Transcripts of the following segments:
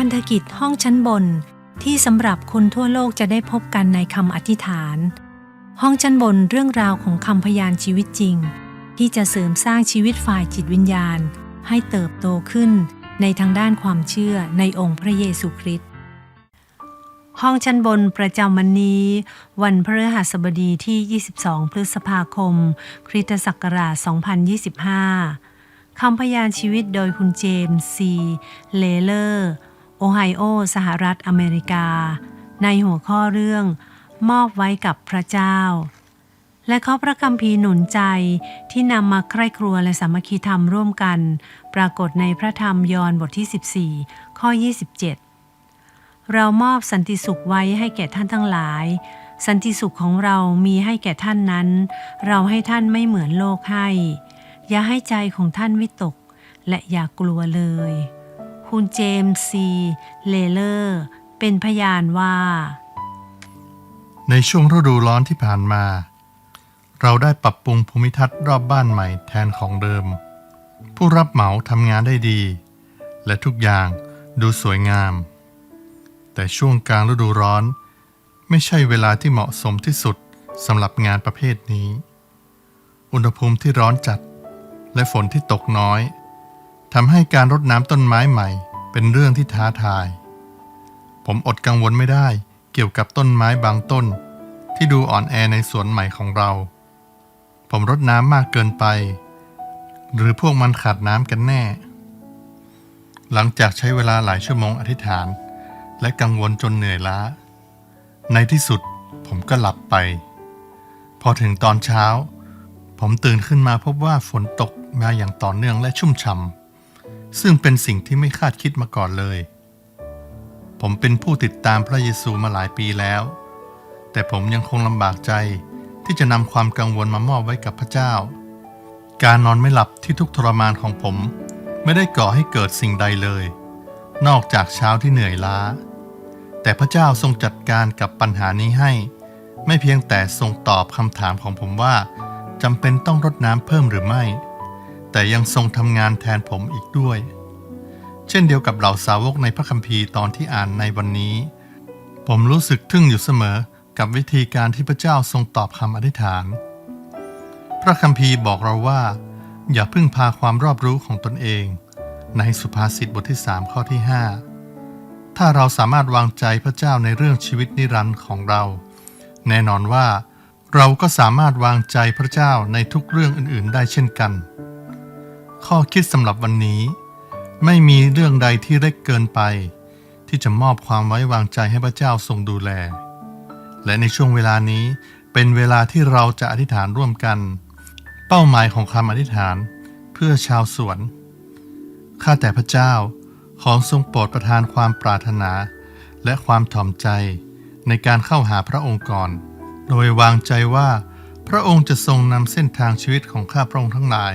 พันธกิจห้องชั้นบน ที่สำหรับคนทั่วโลกจะได้พบกันในคำอธิษฐาน ห้องชั้นบนเรื่องราวของคำพยานชีวิตจริง ที่จะเสริมสร้างชีวิตฝ่ายจิตวิญญาณ ให้เติบโตขึ้นในทางด้านความเชื่อในองค์พระเยซูคริสต์ห้องชั้นบนประจำวันนี้ วันพฤหัสบดีที่ 22 พฤษภาคม คริสตศักราช 2025 คำพยานชีวิตโดยคุณเจมส์ซี เลเลอร์ ไฮโอ สหรัฐอเมริกา ในหัวข้อเรื่องมอบไว้กับพระเจ้า และข้อพระคัมภีร์หนุนใจที่นำมาใคร่ครัวและสามัคคีธรรมร่วมกัน ปรากฏในพระธรรมยอห์นบทที่ 14 ข้อ 27 เรามอบสันติสุขไว้ให้แก่ท่านทั้งหลายสันติสุขของเรามีให้แก่ท่านนั้น เราให้ท่านไม่เหมือนโลกให้ อย่าให้ใจของท่านวิตก และอย่ากลัวเลย คุณเจมส์ซีเลเลอร์ เป็นพยานว่า ในช่วงฤดูร้อนที่ผ่านมา เราได้ปรับปรุงภูมิทัศน์รอบบ้านใหม่แทนของเดิม ผู้รับเหมาทำงานได้ดี และทุกอย่างดูสวยงาม แต่ช่วงกลางฤดูร้อน ไม่ใช่เวลาที่เหมาะสมที่สุดสำหรับงานประเภทนี้ อุณหภูมิที่ร้อนจัด และฝนที่ตกน้อย ทำให้การรดน้ำต้นไม้ใหม่ เป็นเรื่องที่ท้าทาย ผมอดกังวลไม่ได้เกี่ยวกับต้นไม้บางต้น ที่ดูอ่อนแอในสวนใหม่ของเรา ผมรดน้ำมากเกินไป หรือพวกมันขาดน้ำกันแน่ หลังจากใช้เวลาหลายชั่วโมงอธิษฐาน และกังวลจนเหนื่อยล้า ในที่สุดผมก็หลับไป พอถึงตอนเช้า ผมตื่นขึ้นมาพบว่าฝนตกมาอย่างต่อเนื่องและชุ่มฉ่ำ ซึ่งเป็นสิ่งที่ไม่คาดคิดมาก่อนเลย ผมเป็นผู้ติดตามพระเยซูมาหลายปีแล้ว แต่ผมยังคงลำบากใจที่จะนำความกังวลมามอบไว้กับพระเจ้า การนอนไม่หลับที่ทุกทรมานของผม ไม่ได้ก่อให้เกิดสิ่งใดเลย นอกจากเช้าที่เหนื่อยล้า แต่พระเจ้าทรงจัดการกับปัญหานี้ให้ ไม่เพียงแต่ทรงตอบคำถามของผมว่าจำเป็นต้องรดน้ำเพิ่มหรือไม่ แต่ยังทรงทำงานแทนผมอีกด้วย เช่นเดียวกับเหล่าสาวกในพระคัมภีร์ตอนที่อ่านในวันนี้ ผมรู้สึกทึ่งอยู่เสมอกับวิธีการที่พระเจ้าทรงตอบคำอธิษฐาน พระคัมภีร์บอกเราว่า อย่าพึ่งพาความรอบรู้ของตนเอง ในสุภาษิตบทที่ 3 ข้อที่ 5 ถ้าเราสามารถวางใจพระเจ้าในเรื่องชีวิตนิรันดร์ของเรา แน่นอนว่าเราก็สามารถวางใจพระเจ้าในทุกเรื่องอื่น ๆ ได้เช่นกัน ข้อคิดสำหรับวันนี้ ไม่มีเรื่องใดที่เล็กเกินไป ที่จะมอบความไว้วางใจให้พระเจ้าทรงดูแล และในช่วงเวลานี้เป็นเวลาที่เราจะอธิษฐานร่วมกัน เป้าหมายของคำอธิษฐานเพื่อชาวสวน ข้าแต่พระเจ้า ขอทรงโปรดประทานความปรารถนา และความถ่อมใจในการเข้าหาพระองค์ก่อน โดยวางใจว่า พระองค์จะทรงนำเส้นทางชีวิตของข้าพระองค์ทั้งหลาย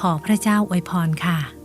ขอพระเจ้าอวยพรค่ะ